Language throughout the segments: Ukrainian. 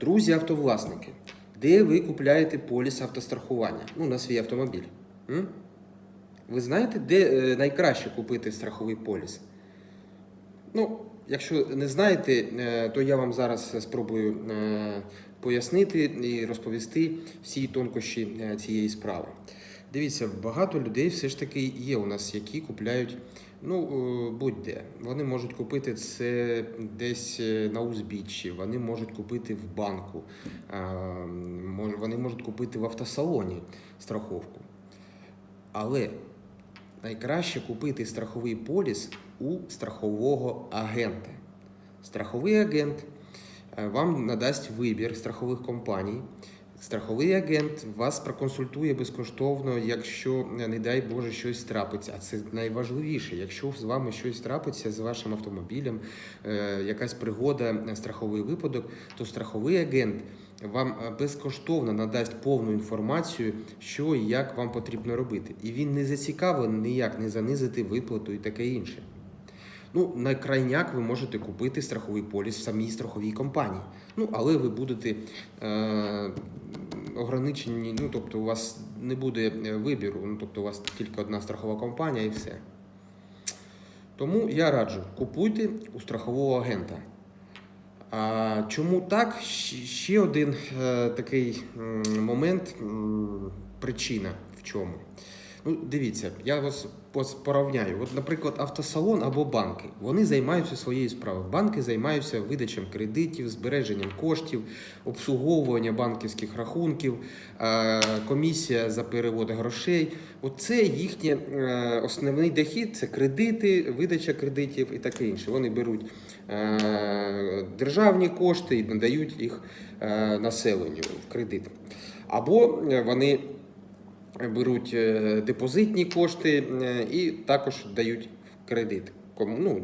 Друзі автовласники, де ви купляєте поліс автострахування? Ну, на свій автомобіль. М? Ви знаєте, де е, найкраще купити страховий поліс? Ну, якщо не знаєте, е, то я вам зараз спробую е, пояснити і розповісти всі тонкощі цієї справи. Дивіться, багато людей все ж таки є у нас, які купляють. Ну, е, будь-де. Вони можуть купити це десь е, на узбіччі, вони можуть купити в банку, вони можуть купити в автосалоні страховку. Але найкраще купити страховий поліс у страхового агента. Страховий агент е, вам надасть вибір страхових компаній. Страховий агент вас проконсультує безкоштовно, якщо, не дай Боже, щось трапиться. А це найважливіше. Якщо з вами щось трапиться з вашим автомобілем, е, якась пригода, е, страховий випадок, то страховий агент вам е, безкоштовно надасть повну інформацію, що і як вам потрібно робити. І він не зацікавлений ніяк не занизити виплату і таке інше. Ну, на крайняк ви можете купити страховий поліс в самій страховій компанії. Ну, але ви будете е, ограничені, ну тобто у вас не буде е, вибіру, ну тобто у вас тільки одна страхова компанія і все. Тому я раджу, купуйте у страхового агента. А чому так? Ще один е, такий момент, причина в чому. Ну, дивіться, я вас порівняю. От, наприклад, автосалон або банки. Вони займаються своєю справою. Банки займаються видачем кредитів, збереженням коштів, обслуговування банківських рахунків, е, комісія за перевод грошей. Оце їхній основний дохід це кредити, видача кредитів і таке інше. Вони беруть е, державні кошти і надають їх е, населенню в кредит. Або е, вони беруть е, депозитні кошти е, і також дають в кредит ну,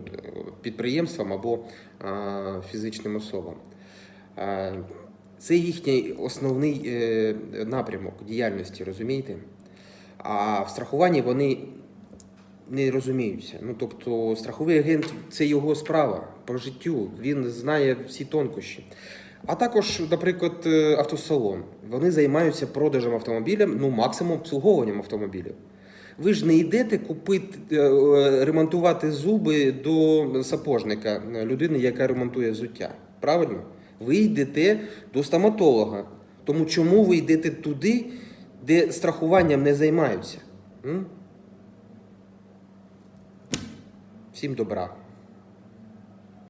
підприємствам або е, фізичним особам. Це їхній основний напрямок діяльності, розумієте? А в страхуванні вони не розуміються. Ну, тобто, страховий агент це його справа по життю, він знає всі тонкощі. А також, наприклад, е, автосалон. Вони займаються продажем автомобілів, ну максимум обслуговуванням автомобілів. Ви ж не йдете купити, е, е, ремонтувати зуби до сапожника, людини, яка ремонтує взуття. Правильно? Ви йдете до стоматолога. Тому чому ви йдете туди, де страхуванням не займаються? М? Всім добра.